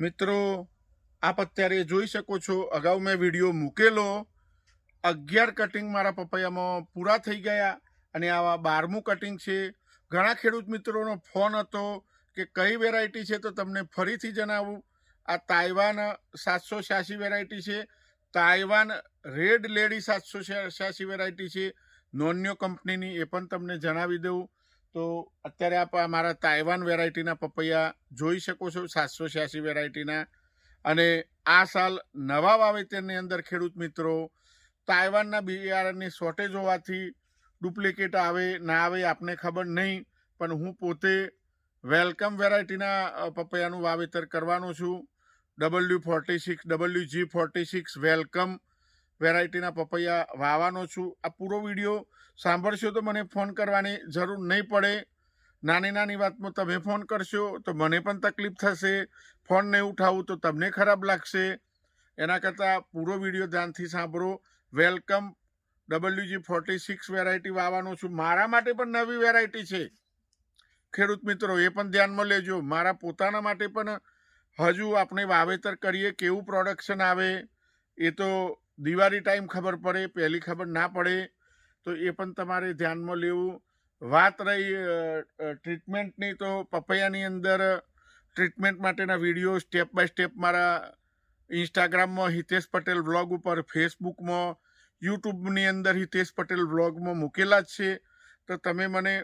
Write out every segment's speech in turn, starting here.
મિત્રો, આપ અત્યારે જોઈ શકો છો, અગાઉ મેં વીડિયો મૂકેલો. અગિયાર કટિંગ મારા પપૈયામાં પૂરા થઈ ગયા અને આવા બારમું કટિંગ છે. ઘણા ખેડૂત મિત્રોનો ફોન હતો કે કઈ વેરાયટી છે તો તમને ફરીથી જણાવું. આ તાઇવાન સાતસો છ્યાસી વેરાયટી છે. તાઇવાન રેડ લેડી સાતસો છ્યાસી વેરાયટી છે. નોન્યો કંપનીની એ પણ તમને જણાવી દઉં. તો અત્યારે આપ મારા તાઇવાન વેરાયટીના પપૈયા જોઈ શકો છો, સાતસો છ્યાસી વેરાયટીના અને આ સાલ નવા વાવેતરની અંદર ખેડૂત મિત્રો તાઇવાનના બિયારણની શોર્ટેજ હોવાથી ડુપ્લિકેટ આવે, ના આવે આપને ખબર નહીં, પણ હું પોતે વેલકમ વેરાયટીના પપૈયાનું વાવેતર કરવાનો છું. W forty six W G forty six welcome વેરાયટીના પપૈયા વાવવાનો છું. આ પૂરો વીડિયો સાંભળશો તો મને ફોન કરવાની જરૂર નહીં પડે. નાની નાની વાતમાં તમે ફોન કરશો તો મને પણ તકલીફ થશે. ફોન નહીં ઉઠાવું તો તમને ખરાબ લાગશે. એના કરતાં પૂરો વીડિયો ધ્યાનથી સાંભળો. Welcome W G forty six variety વાવવાનો છું. મારા માટે પણ નવી વેરાયટી છે. ખેડૂત મિત્રો, એ પણ ધ્યાનમાં લેજો. મારા પોતાના માટે પણ હજુ આપણે વાવેતર કરીએ, કેવું પ્રોડક્શન આવે, એ તો દિવાળી ટાઈમ ખબર પડે, પહેલી ખબર ના પડે, તો એ પણ તમારે ધ્યાનમાં લેવું. વાત રહી ટ્રીટમેન્ટની, તો પપૈયાની અંદર ટ્રીટમેન્ટ માટેના વીડિયો સ્ટેપ બાય સ્ટેપ મારા ઇન્સ્ટાગ્રામમાં હિતેશ પટેલ વ્લોગ ઉપર, ફેસબુકમાં, યુટ્યુબની અંદર હિતેશ પટેલ વ્લોગમાં મૂકેલા જ છે. તો તમે મને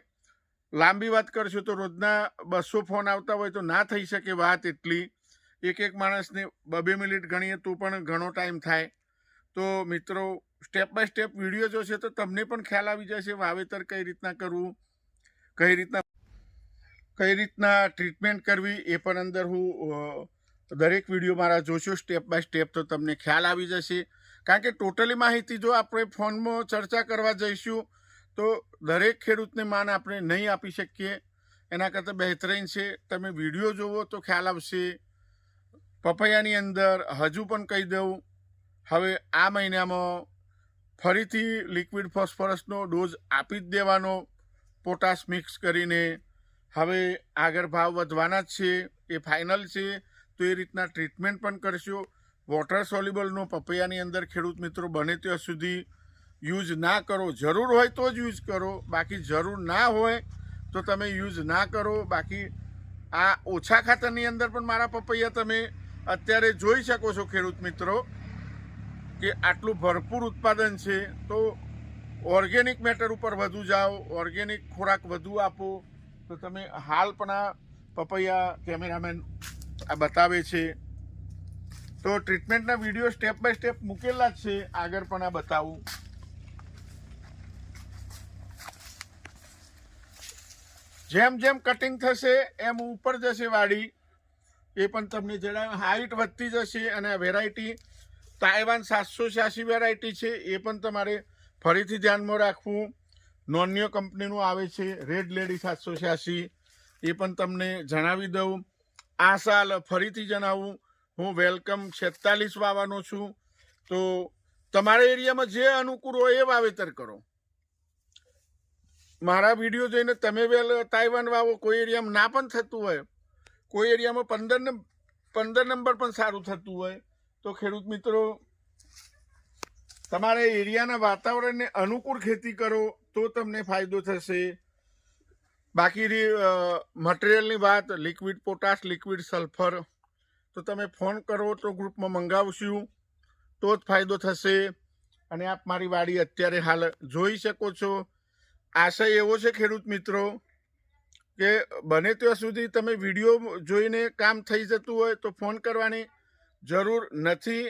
લાંબી વાત કરશો તો રોજના બસો ફોન આવતા હોય તો ના થઈ શકે વાત એટલી. એક એક માણસને બબે મિનિટ ગણીએ તો પણ ઘણો ટાઈમ થાય. તો મિત્રો સ્ટેપ બાય સ્ટેપ વીડિયો જોશે તો તમને પણ ખ્યાલ આવી જશે વાવેતર કઈ રીતના કરવું, કઈ રીતના કઈ રીતના ટ્રીટમેન્ટ કરવી એ પણ અંદર હું દરેક વીડિયો મારા જોશો સ્ટેપ બાય સ્ટેપ તો તમને ખ્યાલ આવી જશે. કારણ કે ટોટલી માહિતી જો આપણે ફોનમાં ચર્ચા કરવા જઈશું તો દરેક ખેડૂતને માન આપણે નહીં આપી શકીએ. એના કરતાં બહેતરીન છે, તમે વીડિયો જુઓ તો ખ્યાલ આવશે. પપૈયાની અંદર હજુ પણ કહી દઉં હવે આ મહિનામાં ફરીથી લિક્વિડ ફોસ્ફરસનો ડોઝ આપી જ દેવાનો પોટાશ મિક્સ કરીને હવે આગળ ભાવ વધવાના જ છે, એ ફાઇનલ છે, તો એ રીતના ટ્રીટમેન્ટ પણ કરશો. વોટર સોલ્યુબલનો પપૈયાની અંદર ખેડૂત મિત્રો બને ત્યાં સુધી યુઝ ના કરો. જરૂર હોય તો જ યુઝ કરો. બાકી જરૂર ના હોય તો તમે યુઝ ના કરો. બાકી આ ઓછા ખાતરની અંદર પણ મારા પપૈયા તમે અત્યારે જોઈ શકો છો ખેડૂત મિત્રો. કે આટલું ભરપૂર ઉત્પાદન છે, તો ઓર્ગેનિક મેટર ઉપર વધુ જાઓ, ઓર્ગેનિક ખોરાક વધુ આપો. તો તમે હાલ પણ આ પપૈયા કેમેરામેન આ બતાવે છે. તો ટ્રીટમેન્ટના વીડિયો સ્ટેપ બાય સ્ટેપ મૂકેલા જ છે, આગળ પણ આ બતાવું. જેમ જેમ કટિંગ થશે, એમ ઉપર જશે વાડી. એ પણ તમને જણાવ્યું હાઈટ વધતી જશે અને વેરાયટી તાઇવાન સાતસો છ્યાસી વેરાયટી છે, એ પણ તમારે ફરીથી ધ્યાનમાં રાખવું. નોન્યો કંપનીનું આવે છે, રેડ લેડી સાતસો છ્યાસી, એ પણ તમને જણાવી દઉં. આ સાલ ફરીથી જણાવું, હું વેલકમ છેતાલીસ વાવવાનો છું. તો તમારા એરિયામાં જે અનુકૂળ હોય એ વાવેતર કરો. મારા વીડિયો જોઈને તમે વેલ તાઇવાન વાવો, કોઈ એરિયામાં ના પણ થતું હોય. કોઈ એરિયામાં પંદર પંદર નંબર પણ સારું થતું હોય. તો ખેડૂત મિત્રો, તમારા એરિયાના વાતાવરણને અનુકૂળ ખેતી કરો તો તમને ફાયદો થશે. બાકી મટીરિયલની વાત, લિક્વિડ પોટાશ, લિક્વિડ સલ્ફર, તો તમે ફોન કરો તો ગ્રુપમાં મંગાવશું, તો જ ફાયદો થશે. અને આપ મારી વાડી અત્યારે હાલ જોઈ શકો છો. આશય એવો છે ખેડૂત મિત્રો, કે બને ત્યાં સુધી તમે વીડિયો જોઈને કામ થઈ જતું હોય તો ફોન કરવાની. જરૂર નથી.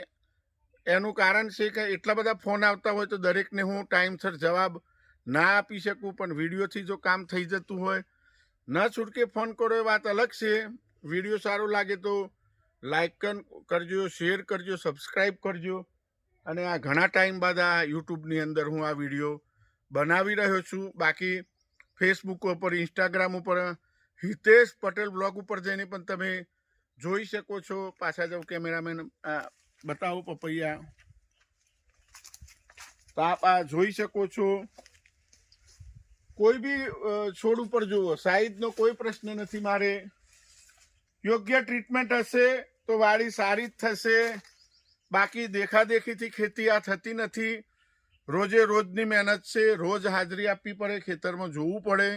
એનું કારણ છે કે એટલા બધા ફોન આવતા હોય તો દરેકને હું ટાઈમસર જવાબ ના આપી શકું, પણ વિડીયોથી જો કામ થઈ જતું હોય, ન છૂટકે ફોન કરો એ વાત અલગ છે. વીડિયો સારો લાગે તો લાઇક કરજો, શેર કરજો, સબસ્ક્રાઈબ કરજો. અને આ ઘણા ટાઈમ બાદ આ યુટ્યુબની અંદર હું આ વીડિયો બનાવી રહ્યો છું. બાકી ફેસબુક ઉપર ઇન્સ્ટાગ્રામ ઉપર, હિતેશ પટેલ બ્લોગ ઉપર જઈને પણ તમે જોઈ શકો છો. પાછા જાવ કેમેરામેન બતાવો પપૈયા. તો આપ આ જોઈ શકો છો. કોઈ બી છોડ ઉપર જુઓ, સાઈઝનો કોઈ પ્રશ્ન નથી મારે. યોગ્ય ટ્રીટમેન્ટ હશે તો વાડી સારી જ થશે. બાકી દેખાદેખીથી ખેતી આ થતી નથી. રોજે રોજની મહેનત છે, રોજ હાજરી આપવી પડે, ખેતરમાં જોવું પડે.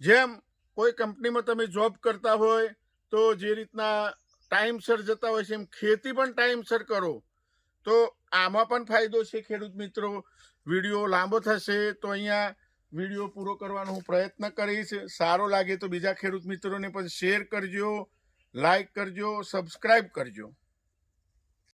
જેમ કોઈ કંપનીમાં તમે જોબ કરતા હોય તો જે રીતના ટાઈમસર જતા હોય છે એમ ખેતી પણ ટાઈમસર કરો. તો આમાં પણ ફાયદો છે ખેડૂત મિત્રો. વીડિયો લાંબો થશે તો અહીંયા વીડિયો પૂરો કરવાનો હું પ્રયત્ન કરીશ. સારો લાગે તો બીજા ખેડૂત મિત્રોને પણ શેર કરજો લાઈક કરજો સબસ્ક્રાઈબ કરજો.